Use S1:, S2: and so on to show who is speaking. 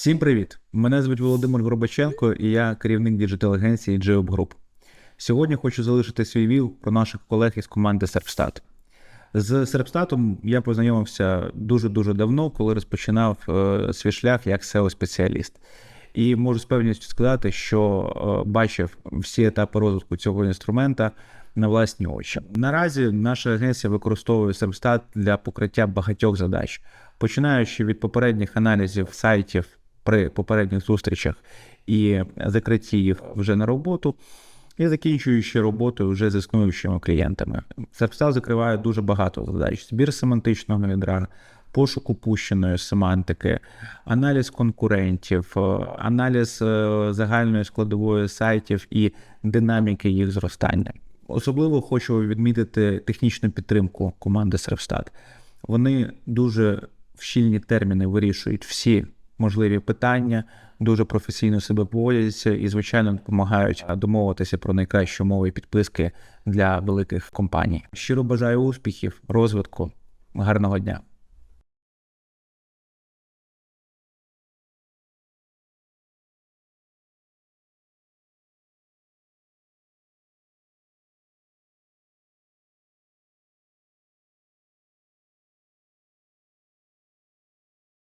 S1: Всім привіт! Мене звуть Володимир Горбаченко і я керівник діджитал-агенції GeoB Group. Сьогодні хочу залишити свій віл про наших колег із команди Серпстат. З Серпстатом я познайомився дуже-дуже давно, коли розпочинав е, свій шлях як SEO-спеціаліст. І можу з певністю сказати, що е, бачив всі етапи розвитку цього інструмента на власні очі. Наразі наша агенція використовує Серпстат для покриття багатьох задач, починаючи від попередніх аналізів сайтів при попередніх зустрічах і закритті їх вже на роботу, і закінчуючи роботою вже з існуючими клієнтами. Серпстат закриває дуже багато задач: збір семантичного ядра, пошук упущеної семантики, аналіз конкурентів, е, аналіз е, загальної складової сайтів і динаміки їх зростання. Особливо хочу відмітити технічну підтримку команди Серпстат. Вони дуже в щільні терміни вирішують всі можливі питання, дуже професійно себе поводяться і, звичайно, допомагають домовитися про найкращі умови підписки для великих компаній. Щиро бажаю успіхів, розвитку, гарного дня.